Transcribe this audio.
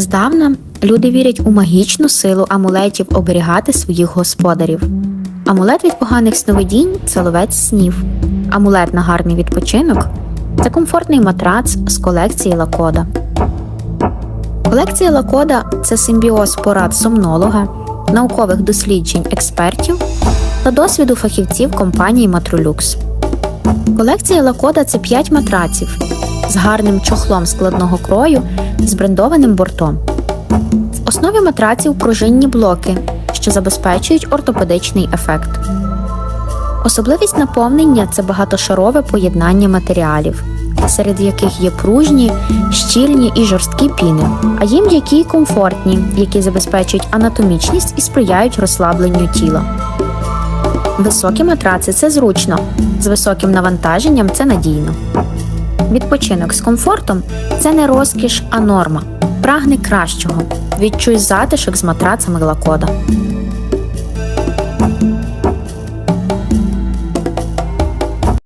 Здавна люди вірять у магічну силу амулетів оберігати своїх господарів. Амулет від поганих сновидінь це ловець снів. Амулет на гарний відпочинок це комфортний матрац з колекції Лакода. Колекція Лакода це симбіоз порад сомнолога, наукових досліджень експертів та досвіду фахівців компанії Матролюкс. Колекція Лакода це 5 матраців з гарним чохлом складного крою з брендованим бортом. В основі матраців пружинні блоки, що забезпечують ортопедичний ефект. Особливість наповнення це багатошарове поєднання матеріалів, серед яких є пружні, щільні і жорсткі піни, а є м'які й комфортні, які забезпечують анатомічність і сприяють розслабленню тіла. Високі матраци це зручно, з високим навантаженням це надійно. Відпочинок з комфортом це не розкіш, а норма. Прагни кращого. Відчуй затишок з матрацами лакода.